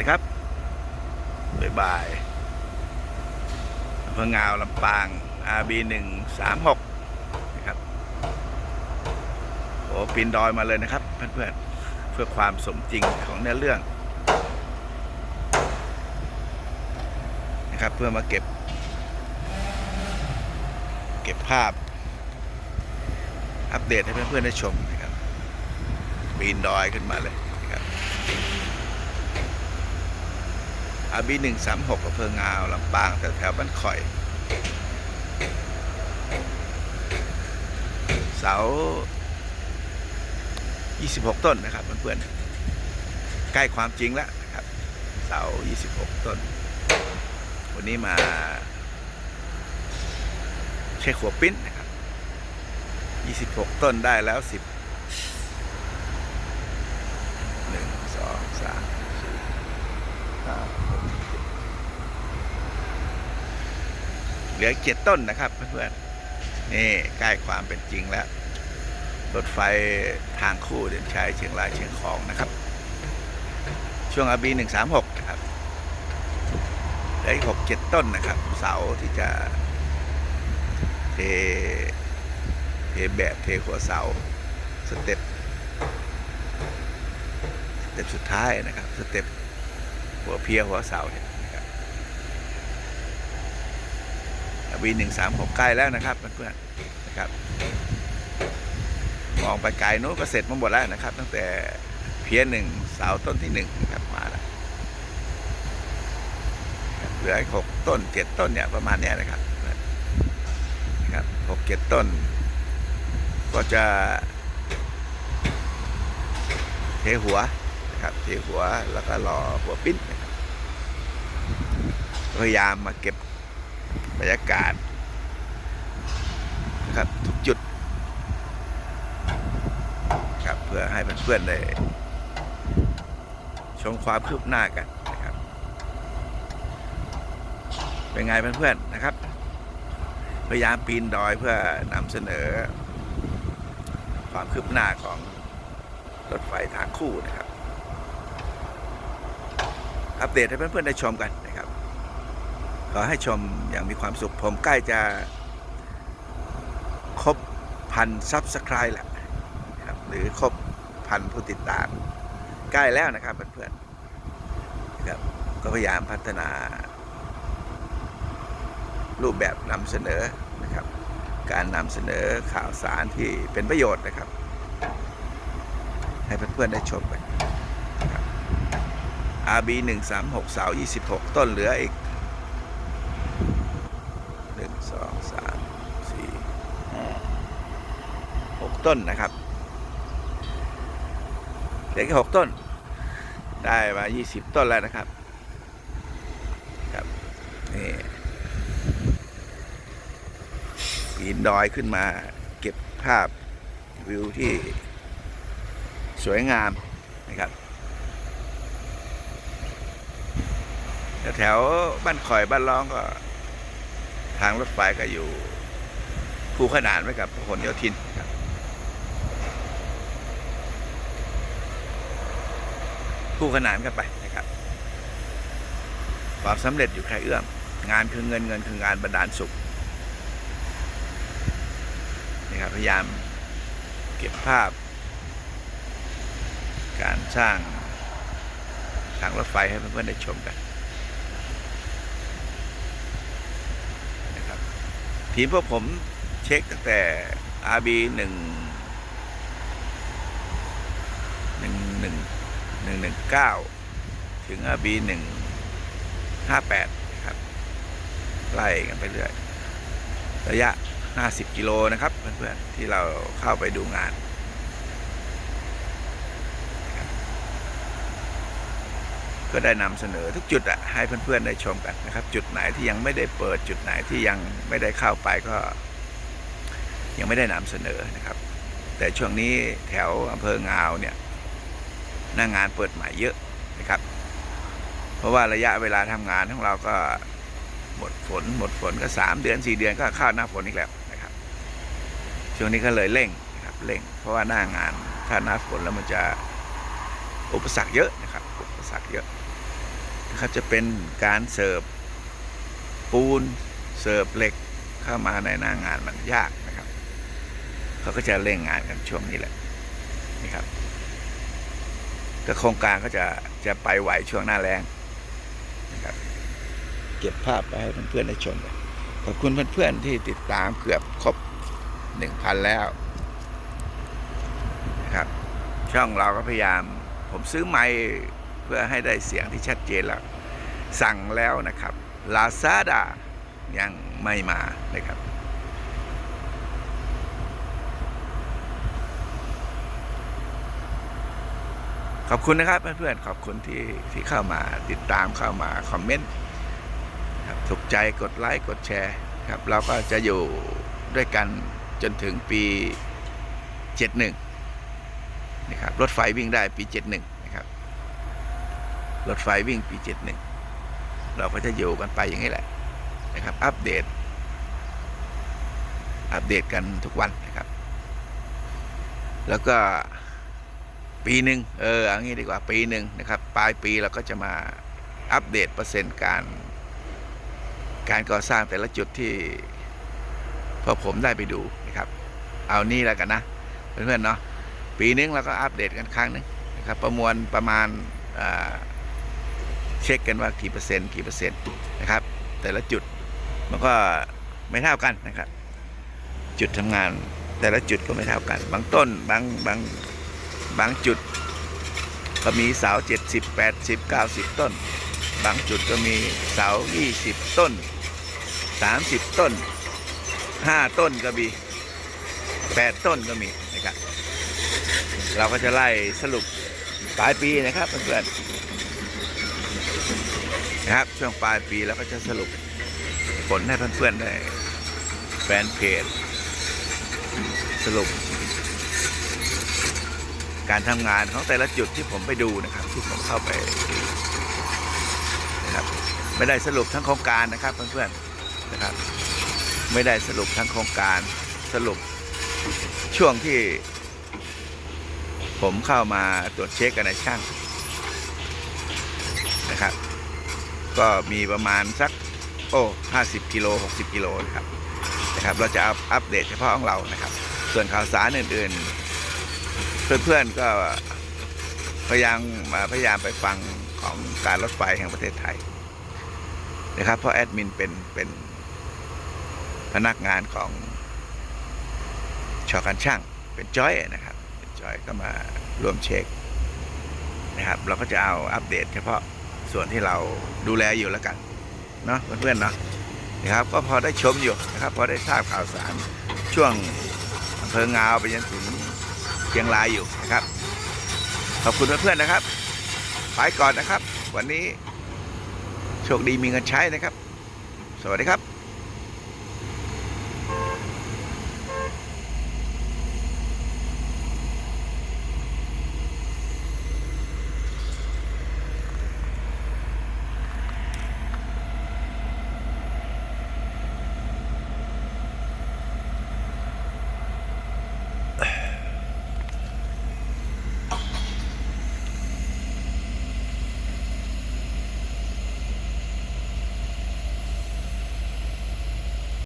ดีครับ บ๊ายบายอำเภองาวลำปาง RB หนึ่งสามหกนะครับ โอ้ปีนดอยมาเลยนะครับ เพื่อนๆ เพื่อความสมจริงของเนื้อเรื่องนะครับ เพื่อมาเก็บ เก็บภาพ อัปเดตให้เพื่อนๆได้ชมนะครับปีนดอยขึ้นมาเลยนะครับ อาบีหนึ่งสามหกอำเภองาวลำปางแถวแถวบ้านข่อย เสา 26 ต้นนะครับเพื่อนๆใกล้ความจริงแล้วนะครับ เสา 26 ต้น วันนี้มาเช็คหัวปิ้นนะครับ 26 ต้นได้แล้ว 10 หนึ่งสองสามสี่ห้าหกเจ็ด เหลือเจ็ดต้นนะครับเพื่อนๆนี่ใกล้ความเป็นจริงแล้ว รถไฟทางคู่เดินชัยเชียงรายเชียงของนะครับ ช่วงอาบีหนึ่งสามหกครับเหลืออีกหกเจ็ดต้นนะครับ เสาที่จะเทเทแบบเทหัวเสาสเต็ปสเต็ปสุดท้ายนะครับสเต็ปหัวเพียหัวเสาเนี่ย วีหนึ่งสามหกใกล้แล้วนะครับเพื่อนๆนะครับมองไปไกลโน้นก็เสร็จมาหมดแล้วนะครับ ตั้งแต่เพียหนึ่งเสาต้นที่หนึ่งนะครับมาแล้วเหลืออีกหกต้นเจ็ดต้นเนี่ยประมาณเนี้ยนะครับนะครับหกเจ็ดต้น ก็จะ เทหัวนะครับเทหัวแล้วก็รอหัวปิ้นนะครับพยายามมาเก็บ บรรยากาศนะครับทุกจุดครับเพื่อให้เพื่อนๆได้ชมความคืบหน้ากันนะครับ เป็นไงเพื่อนๆนะครับ พยายามปีนดอยเพื่อนำเสนอ ความคืบหน้าของรถไฟทางคู่นะครับ อัปเดตให้เพื่อนๆได้ชมกันนะครับ ขอให้ชมอย่างมีความสุข ผมใกล้จะครบพันซับสไครต์แหละนะครับหรือครบพันผู้ติดตาม ใกล้แล้วนะครับเพื่อนๆนะครับก็พยายามพัฒนา รูปแบบนำเสนอนะครับ การนำเสนอข่าวสารที่เป็นประโยชน์นะครับ ให้เพื่อนๆได้ชมกันนะครับ RB 1 3 6เสา26 ต้นเหลืออีก 1 2 3 4 5 6 ต้นนะครับเหลือแค่6ต้น ได้มา 20 ต้นแล้วนะครับครับนี่ปีนดอยขึ้นมาเก็บภาพวิวที่สวยงามนะครับแถวบ้านข่อยบ้านร้องก็ ทางรถไฟก็อยู่คู่ขนานไว้กับพหลโยธิน ครูขนานกันไปนะครับ ความสำเร็จอยู่แค่เอื้อม งานคือเงินเงินคืองานบรรดาลสุขนะครับพยายามเก็บภาพ การสร้างทางรถไฟให้เพื่อนๆได้ชมกันนะครับทีมพวกผมเช็คตั้งแต่ RB หนึ่ง หนึ่งหนึ่งหนึ่งหนึ่งเก้าถึง RB หนึ่งห้าแปดนะครับ ไล่กันไปเรื่อย ระยะ 50 กิโลนะครับ เพื่อนๆ ที่เราเข้าไปดูงานก็ได้นำเสนอทุกจุดอะให้เพื่อนๆได้ชมกันนะครับ จุดไหนที่ยังไม่ได้เปิดจุดไหนที่ยังไม่ได้เข้าไปก็ ยังไม่ได้นำเสนอนะครับ แต่ช่วงนี้แถวอำเภองาวเนี่ย หน้างานเปิดใหม่เยอะนะครับ เพราะว่าระยะเวลาทำงานของเราก็หมดฝนหมดฝนก็สามเดือนสี่เดือนก็เข้าหน้าฝนอีกแล้วนะครับช่วงนี้ก็เลยเร่งนะครับเร่ง เพราะว่าหน้างานถ้าหน้าฝนแล้วมันจะอุปสรรคเยอะนะครับอุปสรรคเยอะเขาจะเป็นการเสิร์ฟปูนเสิร์ฟเหล็กเข้ามาในหน้างานมันยากนะครับเขาก็จะเร่งงานกันช่วงนี้แหละนี่ครับ ก็โครงการก็จะจะไปไหวช่วงหน้าแรงนะครับเก็บภาพไปให้เพื่อนๆได้ชมกันขอบคุณเพื่อนๆที่ติดตามเกือบครบหนึ่งพันแล้วนะครับ ช่องเราก็พยายาม ผมซื้อไมค์เพื่อให้ได้เสียงที่ชัดเจนแล้ว สั่งแล้วนะครับ Lazada ยังไม่มานะครับ ขอบคุณนะครับเพื่อนๆขอบคุณที่ที่เข้ามาติดตามเข้ามาคอมเมนต์ครับถูกใจกดไลค์กดแชร์ครับเราก็จะอยู่ด้วยกันจนถึงปี 71นะครับรถไฟวิ่งได้ปี 71นะครับรถไฟวิ่งปี 71 เราก็จะอยู่กันไปอย่างนี้แหละนะครับอัปเดต อัปเดตกันทุกวันนะครับ แล้วก็ ปีหนึ่งเออเอางี้ดีกว่าปีหนึ่งนะครับปลายปีเราก็จะมาอัปเดตเปอร์เซ็นต์การ การก่อสร้างแต่ละจุดที่พอผมได้ไปดูนะครับ เอานี่แล้วกันนะเพื่อนๆเนาะปีนึงเราก็อัปเดตกันครั้งหนึงนะครับ ประมวลประมาณาเช็คกันว่ากี่เปอร์เซ็นต์กี่เปอร์เซ็นต์นะครับ แต่ละจุดมันก็ไม่เท่ากันนะครับ จุดทำงานแต่ละจุดก็ไม่เท่ากัน บางต้นบางบาง บางจุดก็มีเสา70 80 90 ต้น บางจุดก็มีเสา 20 ต้น 30 ต้น 5 ต้นก็มี 8 ต้นก็มีนะครับ เราก็จะไล่สรุปปลายปีนะครับเพื่อนๆนะครับช่วงปลายปีเราก็จะสรุปผลให้เพื่อนๆได้แฟนเพจสรุป การทำงานของแต่ละจุดที่ผมไปดูนะครับ ที่ผมเข้าไปนะครับไม่ได้สรุปทั้งโครงการนะครับเพื่อนๆนะครับ ไม่ได้สรุปทั้งโครงการสรุปช่วงที่ ผมเข้ามาตรวจเช็คกันในช่างนะครับ ก็มีประมาณสักโอ้50กิโล60กิโลนะครับนะครับ เราจะอัปอัปเดตเฉพาะของเรานะครับ ส่วนข่าวสารอื่น ๆ เพื่อนๆก็พยายามมาพยายามไปฟังของการรถไฟแห่งประเทศไทยนะครับ เพราะแอดมินเป็นเป็นพนักงานของชอการช่างเป็นจอยนะครับเป็นจอยก็มาร่วมเช็คนะครับ เราก็จะเอาอัปเดต เฉพาะส่วนที่เราดูแลอยู่แล้วกันเนาะเพื่อนๆเนาะนะครับ ก็พอได้ชมอยู่นะครับ พอได้ทราบข่าวสารช่วงอำเภองาวไปจนถึง เชียงรายอยู่นะครับ ขอบคุณเพื่อนๆนะครับ ไปก่อนนะครับ วันนี้โชคดีมีเงินใช้นะครับ สวัสดีครับ